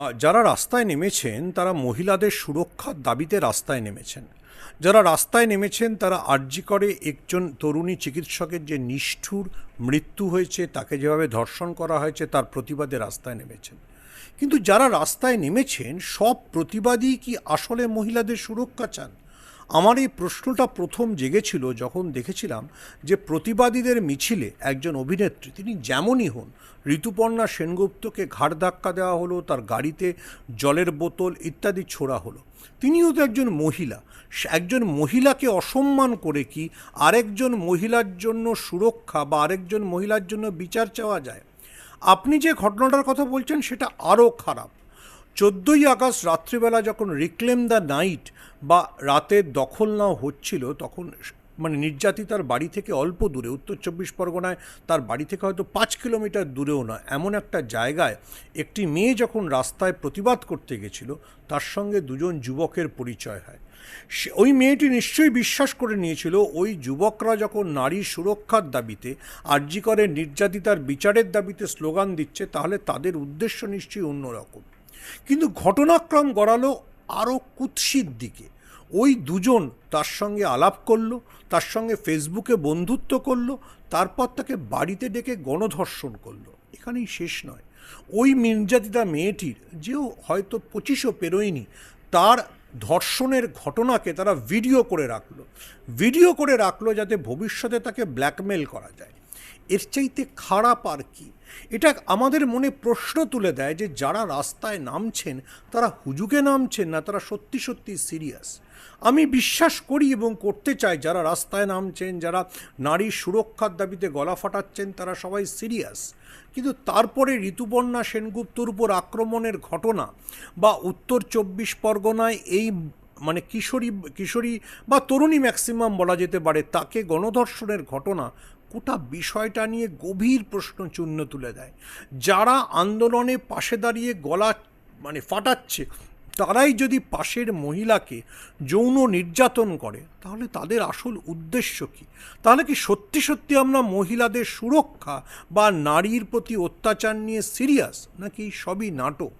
যারা রাস্তায় নেমেছেন, তারা মহিলাদের সুরক্ষার দাবিতে রাস্তায় নেমেছেন। যারা রাস্তায় নেমেছেন, তারা আর্জি করে একজন তরুণী চিকিৎসকের যে নিষ্ঠুর মৃত্যু হয়েছে, তাকে যেভাবে ধর্ষণ করা হয়েছে, তার প্রতিবাদে রাস্তায় নেমেছেন। কিন্তু যারা রাস্তায় নেমেছেন, সব প্রতিবাদী কি আসলে মহিলাদের সুরক্ষা চান? আমার এই প্রশ্নটা প্রথম জেগেছিল যখন দেখেছিলাম যে প্রতিবাদীদের মিছিলে একজন অভিনেত্রী, তিনি যেমনই হন, ঋতুপর্ণা সেনগুপ্তকে ঘাড় ধাক্কা দেওয়া হলো, তার গাড়িতে জলের বোতল ইত্যাদি ছোড়া হলো। তিনিও তো একজন মহিলা। একজন মহিলাকে অসম্মান করে কি আরেকজন মহিলার জন্য সুরক্ষা বা আরেকজন মহিলার জন্য বিচার চাওয়া যায়? আপনি যে ঘটনাটার কথা বলছেন, সেটা আরও খারাপ। চোদ্দোই আগস্ট রাত্রিবেলা যখন রিক্লেম দ্য নাইট বা রাতের দখল নাও হচ্ছিল, তখন মানে নির্যাতিতার বাড়ি থেকে অল্প দূরে, উত্তর চব্বিশ পরগনায় তার বাড়ি থেকে হয়তো পাঁচ কিলোমিটার দূরেও নয়, এমন একটা জায়গায় একটি মেয়ে যখন রাস্তায় প্রতিবাদ করতে গেছিল, তার সঙ্গে দুজন যুবকের পরিচয় হয়। সে, ওই মেয়েটি নিশ্চয়ই বিশ্বাস করে নিয়েছিল, ওই যুবকরা যখন নারী সুরক্ষার দাবিতে আর্যিকরের নির্যাতিতার বিচারের দাবিতে স্লোগান দিচ্ছে, তাহলে তাদের উদ্দেশ্য নিশ্চয়ই অন্যরকম। কিন্তু ঘটনাক্রম গড়ালো আরও কুৎসিত দিকে। ওই দুজন তার সঙ্গে আলাপ করল, তার সঙ্গে ফেসবুকে বন্ধুত্ব করল, তারপর তাকে বাড়িতে ডেকে গণধর্ষণ করল। এখানেই শেষ নয়। ওই নির্যাতিতা মেয়েটির যেও হয়তো পঁচিশও পেরোয়নি, তার ধর্ষণের ঘটনাকে তারা ভিডিও করে রাখল। ভিডিও করে রাখল যাতে ভবিষ্যতে তাকে ব্ল্যাকমেল করা যায়। এর চাইতে খারাপ আর কি? এটা আমাদের মনে প্রশ্ন তুলে দেয় যে যারা রাস্তায় নামছেন, তারা হুজুকে নামছেন না, তারা সত্যি সত্যি সিরিয়াস। আমি বিশ্বাস করি এবং করতে চাই যারা রাস্তায় নামছেন, যারা নারীর সুরক্ষার দাবিতে গলা ফাটাচ্ছেন, তারা সবাই সিরিয়াস। কিন্তু তারপরে ঋতুপর্ণা সেনগুপ্তর উপর আক্রমণের ঘটনা বা উত্তর চব্বিশ পরগনায় এই মানে কিশোরী কিশোরী বা তরুণী ম্যাক্সিমাম বলা যেতে পারে, তাকে গণধর্ষণের ঘটনা গোটা বিষয়টা নিয়ে গভীর প্রশ্ন চিহ্ন তুলে দেয়। যারা আন্দোলনে পাশে দাঁড়িয়ে গলা মানে ফাটাচ্ছে, তারাই যদি পাশের মহিলাকে যৌন নির্যাতন করে, তাহলে তাদের আসল উদ্দেশ্য কী? তাহলে কি সত্যি সত্যি আমরা মহিলাদের সুরক্ষা বা নারীর প্রতি অত্যাচার নিয়ে সিরিয়াস নাকি সবই নাটক?